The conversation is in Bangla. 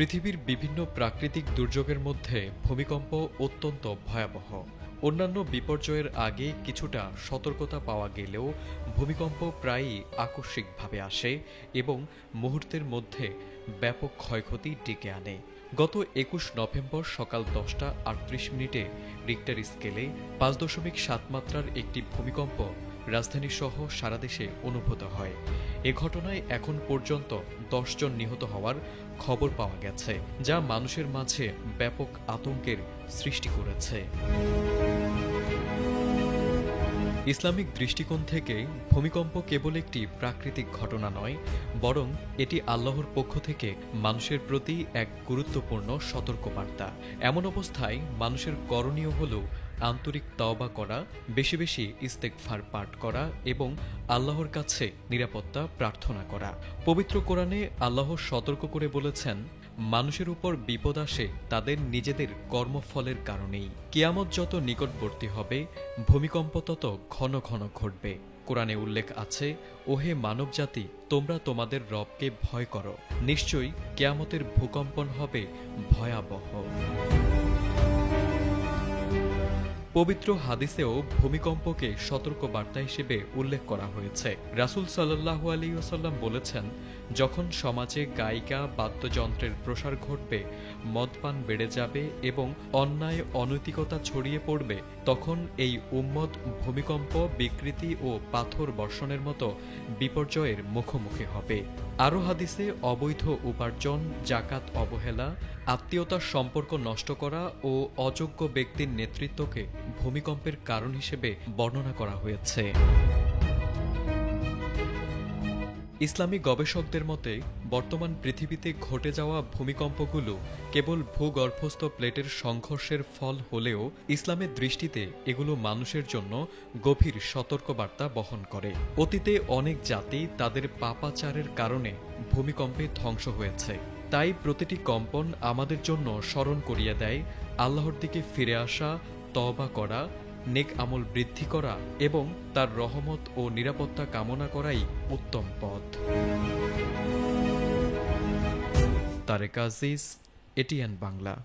পৃথিবীর বিভিন্ন প্রাকৃতিক দুর্যোগের মধ্যে ভূমিকম্প অত্যন্ত ভয়াবহ। অন্যান্য বিপর্যয়ের আগে কিছুটা সতর্কতা পাওয়া গেলেও ভূমিকম্প প্রায়ই আকস্মিকভাবে আসে এবং মুহূর্তের মধ্যে ব্যাপক ক্ষয়ক্ষতি ডেকে আনে। গত একুশ নভেম্বর সকাল দশটা আটত্রিশ মিনিটে রিক্টার স্কেলে পাঁচ দশমিক সাত মাত্রার একটি ভূমিকম্প রাজধানী সহ সারা দেশে অনুভূত হয়। এ ঘটনায় এখন পর্যন্ত জন নিহত হওয়ার খবর পাওয়া গেছে, যা মানুষের মাঝে ব্যাপক আতঙ্কের সৃষ্টি করেছে। ইসলামিক দৃষ্টিকোণ থেকে ভূমিকম্প কেবল একটি প্রাকৃতিক ঘটনা নয়, বরং এটি আল্লাহর পক্ষ থেকে মানুষের প্রতি এক গুরুত্বপূর্ণ সতর্কবার্তা। এমন অবস্থায় মানুষের করণীয় হল আন্তরিক তওবা করা, বেশি বেশি ইস্তেকফার পাঠ করা এবং আল্লাহর কাছে নিরাপত্তা প্রার্থনা করা। পবিত্র কোরআনে আল্লাহ সতর্ক করে বলেছেন, মানুষের উপর বিপদ আসে তাদের নিজেদের কর্মফলের কারণেই। কিয়ামত যত নিকটবর্তী হবে, ভূমিকম্প তত ঘন ঘন ঘটবে। কোরআনে উল্লেখ আছে, ওহে মানবজাতি, তোমরা তোমাদের রবকে ভয় করো। নিশ্চয়ই কেয়ামতের ভূকম্পন হবে ভয়াবহ। পবিত্র হাদিসেও ভূমিকম্পকে সতর্ক বার্তা হিসেবে উল্লেখ করা হয়েছে। রাসুল সাল্লাহু আলী ওসাল্লাম বলেছেন, যখন সমাজে গায়িকা, বাদ্যযন্ত্রের প্রসার ঘটবে, মদপান বেড়ে যাবে এবং অন্যায়, অনৈতিকতা ছড়িয়ে পড়বে, তখন এই উম্মত ভূমিকম্প, বিকৃতি ও পাথর বর্ষণের মতো বিপর্যয়ের মুখোমুখি হবে। আরও হাদিসে অবৈধ উপার্জন, জাকাত অবহেলা, আত্মীয়তার সম্পর্ক নষ্ট করা ও অযোগ্য ব্যক্তির নেতৃত্বকে ভূমিকম্পের কারণ হিসেবে বর্ণনা করা হয়েছে। ইসলামী গবেষকদের মতে, বর্তমান পৃথিবীতে ঘটে যাওয়া ভূমিকম্পগুলো কেবল ভূগর্ভস্থ প্লেটের সংঘর্ষের ফল হলেও ইসলামের দৃষ্টিতে এগুলো মানুষের জন্য গভীর সতর্কবার্তা বহন করে। অতীতে অনেক জাতি তাদের পাপাচারের কারণে ভূমিকম্পে ধ্বংস হয়েছে। তাই প্রতিটি কম্পন আমাদের জন্য স্মরণ করিয়ে দেয়, আল্লাহর দিকে ফিরে আসা, তওবা করা নেক আমল বৃদ্ধি করা এবং তার রহমত ও নিরাপত্তা কামনা করাই উত্তম পথ। তারেক আজিজ, এটিএন বাংলা।